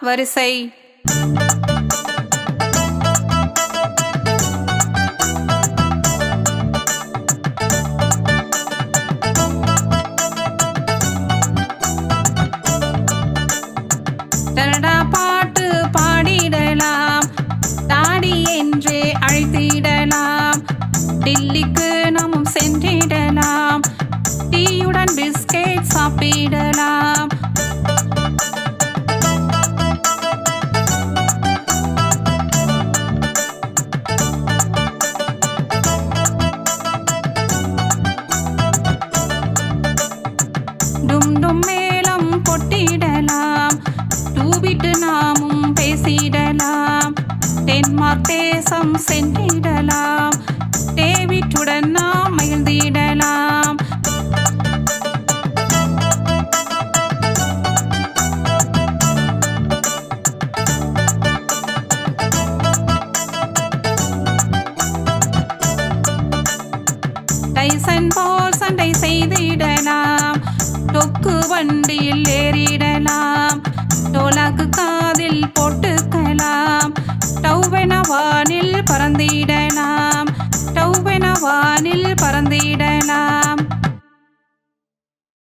வரிசை. பாட்டு பாடிடலாம். தாடி என்றே அழைத்திடலாம். டில்லிக்கு நாமும் சென்றிடலாம். டீயுடன் பிஸ்கெட் சாப்பிடலாம். டும் டும் மேளம் கொட்டிடலாம். டூபிட்டு நாமும் பேசிடலாம். டென்மார்க் தேசம் சென்றிடலாம். டேவிட்டுடன் நாம் மகிழ்ந்திடலாம். டைசன் போல் சண்டை செய்திடலாம். டொக்கு வண்டியில் ஏறிடலாம். டோலாக்கு காதில் போட்டுக்கலாம் டௌவென வானில் பறந்திடலாம் டௌவென வானில் பறந்திடலாம்